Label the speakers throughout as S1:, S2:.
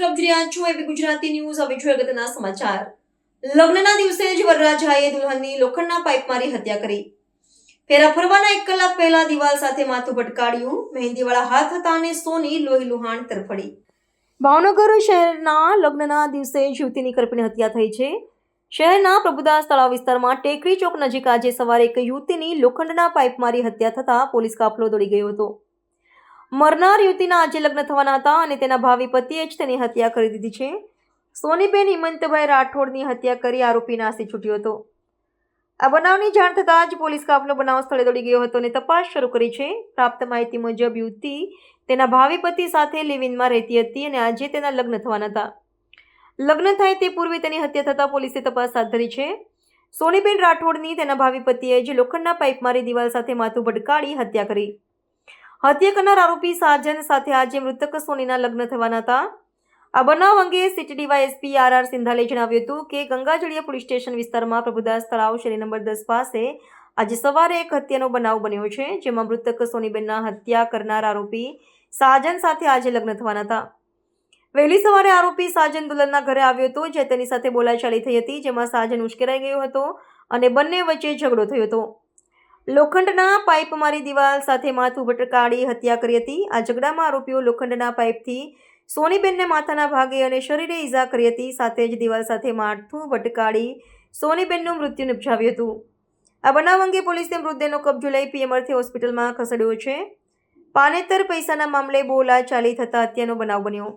S1: જોઈ રહ્યા છો એબી ગુજરાતી ન્યૂઝ હવે જોઈએ અગત્યના સમાચાર. લગ્નના દિવસે જ વરરાજાએ દુલ્હનની લોખંડના પાઇપ મારી હત્યા કરી. ફેરા ફરવાના એક કલાક પહેલા દિવાલ સાથે માથું ભટકાડ્યું. મહેંદીવાળા હાથ હતા અને સોની લોહી લુહાણ તરફડી. ભાવનગર શહેરના લગ્નના દિવસે યુવતીની કરપીને હત્યા થઈ છે. શહેરના પ્રભુદાસ તળાવ વિસ્તારમાં ટેકરી ચોક નજીક આજે સવારે એક યુવતીની લોખંડના પાઇપ મારી હત્યા થતાં પોલીસ કાફલો દોડી ગયો હતો. મરનાર યુવતીના આજે લગ્ન થવાના હતા અને તેના ભાવિ પતિએ જ તેની હત્યા કરી દીધી છે. સોનીબેન હિમંતભાઈ રાઠોડની હત્યા કરી આરોપી નાસી છૂટ્યો હતો. આ બનાવની જાણ થતાં જ પોલીસ કાફલો બનાવ સ્થળે દોડી ગયો હતો અને તપાસ શરૂ કરી છે. પ્રાપ્ત માહિતી મુજબ યુવતી તેના ભાવિ પતિ સાથે લિવિનમાં રહેતી હતી અને આજે તેના લગ્ન થવાના હતા. લગ્ન થાય તે પૂર્વે તેની હત્યા થતાં પોલીસે તપાસ હાથ ધરી છે. સોનીબેન રાઠોડની તેના ભાવિ પતિએ જ લોખંડના પાઇપ મારી દિવાલ સાથે માથું ભટકાડી હત્યા કરી. હત્યા કરનાર આરોપી સાજન સાથે આજે મૃતક સોનીના લગ્ન થવાના હતા. આ બનાવ અંગે city DYSP R R Sindhale જણાવ્યું હતું કે ગંગાજળિયા પોલીસ સ્ટેશન વિસ્તારમાં પ્રભુદાસ તળાવ શેરી નંબર દસ પાસે આજે સવારે એક હત્યાનો બનાવ બન્યો છે, જેમાં મૃતક સોનીબેનના હત્યા કરનાર આરોપી સાજન સાથે આજે લગ્ન થવાના હતા. વહેલી સવારે આરોપી સાજન દુલ્હનના ઘરે આવ્યો હતો, જે તેની સાથે બોલાચાલી થઈ હતી, જેમાં સાજન ઉશ્કેરાઈ ગયો હતો અને બંને વચ્ચે ઝઘડો થયો હતો. લોખંડના પાઇપ મારી દિવાલ સાથે માથું ભટકાડી હત્યા કરી હતી. આ ઝઘડામાં આરોપીઓ લોખંડના પાઇપથી સોનીબેનને માથાના ભાગે અને શરીરે ઈજા કરી હતી. સાથે જ દિવાલ સાથે માથું ભટકાડી સોનીબેનનું મૃત્યુ નિપજાવ્યું હતું. આ બનાવ અંગે પોલીસે મૃતદેહનો કબજો લઈ પીએમઆરથી હોસ્પિટલમાં ખસેડ્યો છે. પાનેતર પૈસાના મામલે બોલા ચાલી થતા હત્યાનો બનાવ બન્યો.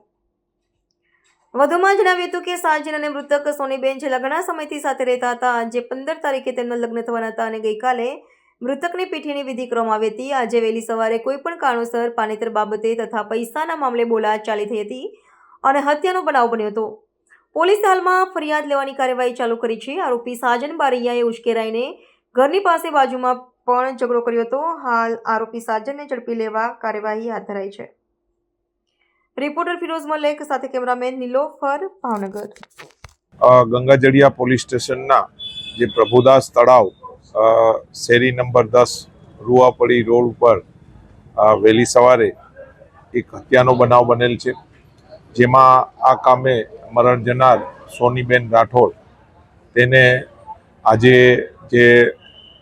S1: વધુમાં જણાવ્યું હતું કે સાજન અને મૃતક સોનીબેન છેલ્લા ઘણા સમયથી સાથે રહેતા હતા. આજે પંદર તારીખે તેમના લગ્ન થવાના હતા અને ગઈકાલે મૃતકની પીઠીની વિધિ કરવામાં આવી હતી. આજે વહેલી સવારે કોઈ પણ કારણોસર પાનેતર બાબતે તથા પૈસાના મામલે બોલા ચાલી થઈ હતી અને હત્યાનો બનાવ બન્યો હતો. પોલીસે હાલમાં ફરિયાદ લેવાની કાર્યવાહી ચાલુ કરી છે. આરોપી સાજન બારૈયાએ ઉશ્કેરાઈને ઘરની પાસે બાજુમાં પણ ઝઘડો કર્યો હતો. હાલ આરોપી સાજનને ઝડપી લેવા કાર્યવાહી હાથ ધરાઈ છે. રિપોર્ટર ફિરોઝ મલેક સાથે કેમેરામેન નિલોફર ભાવનગર.
S2: ગંગાજળિયા પોલીસ સ્ટેશનના જે પ્રભુદાસ તળાવ શેરી નંબર દસ, રૂવાપડી રોડ ઉપર વહેલી સવારે એક હત્યાનો બનાવ બનેલ છે. જેમાં આ કામે મરણ જનાર સોનીબેન રાઠોડ, તેને આજે જે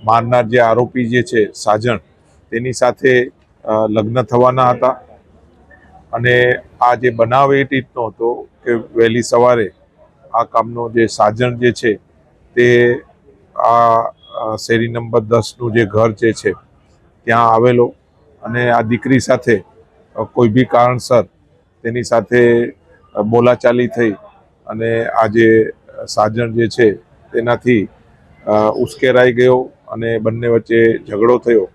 S2: મારનાર જે આરોપી જે છે સાજણ, તેની સાથે લગ્ન થવાના હતા. અને આ જે બનાવ એ રીતનો હતો કે વહેલી સવારે આ કામનો જે સાજણ જે છે તે આ શેરી નંબર દસનું જે ઘર જે છે, ત્યાં આવેલો. અને આ દીકરી સાથે કોઈ બી કારણસર તેની સાથે બોલાચાલી થઈ અને આ જે સાજણ જે છે, તેનાથી ઉશ્કેરાઈ ગયો અને બંને વચ્ચે ઝઘડો થયો.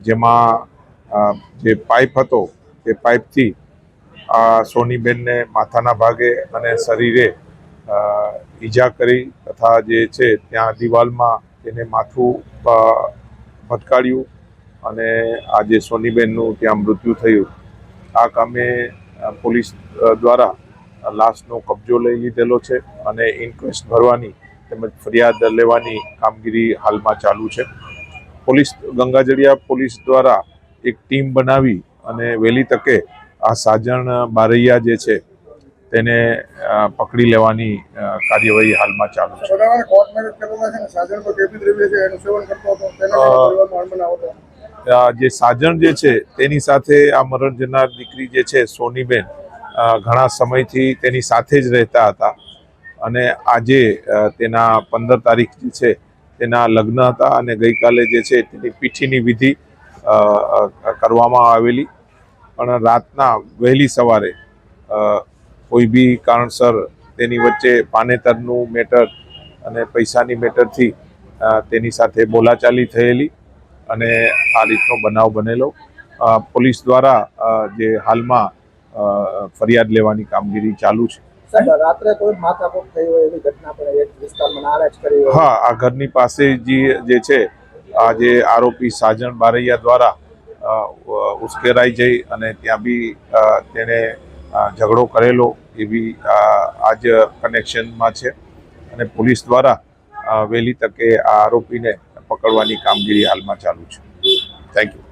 S2: જેમાં જે પાઇપ હતો, તે પાઇપથી આ સોનીબેનને માથાના ભાગે અને શરીરે ઈજા કરી તથા જે છે, ત્યાં દિવાલમાં તેને માથું ભટકાડ્યું અને આજે સોનીબેનનું ત્યાં મૃત્યુ થયું, આ કામે પોલીસ દ્વારા લાશનો કબજો લઈ લીધેલો છે અને ઇન્ક્વેસ્ટ ભરવાની તેમજ ફરિયાદ લેવાની કામગીરી હાલમાં ચાલુ છે. પોલીસ, ગંગાજળિયા પોલીસ દ્વારા એક ટીમ બનાવી અને વહેલી તકે આ સાજણ બારૈયા જે છે તેને પકડી લેવાની કાર્યવાહી હાલમાં ચાલુ છે. જે સાજણ જે છે તેની સાથે આ મરણ જનાર દીકરી જે છે સોનીબેન ઘણા સમયથી તેની સાથે જ રહેતા હતા. અને આજે તેના પંદર તારીખ જે છે તેના લગ્ન હતા અને ગઈકાલે જે છે તેની પીઠીની વિધિ કરવામાં આવેલી. પણ રાતના વહેલી સવારે કોઈ બી કારણસર તેની વચ્ચે પાનેતરનું મેટર અને પૈસાની મેટરથી તેની સાથે બોલાચાલી થયેલી અને આ રીતનો બનાવ બનેલો. પોલીસ દ્વારા જે હાલમાં ફરિયાદ લેવાની કામગીરી ચાલુ છે.
S3: રાત્રે કોઈ માથાકૂટ થઈ હોય એવી ઘટના પણ એક વિસ્તારમાં નારાજ કરી
S2: હા આ ઘરની પાસે જે જે છે આ જે આરોપી સાજણ બારૈયા દ્વારા ઉશ્કેરાઈ જઈ અને ત્યાં બી તેણે ઝઘડો કરેલો એવી આજ કનેક્શનમાં છે. અને પોલીસ દ્વારા વહેલી તકે આ આરોપીને પકડવાની કામગીરી હાલમાં ચાલુ છે. Thank you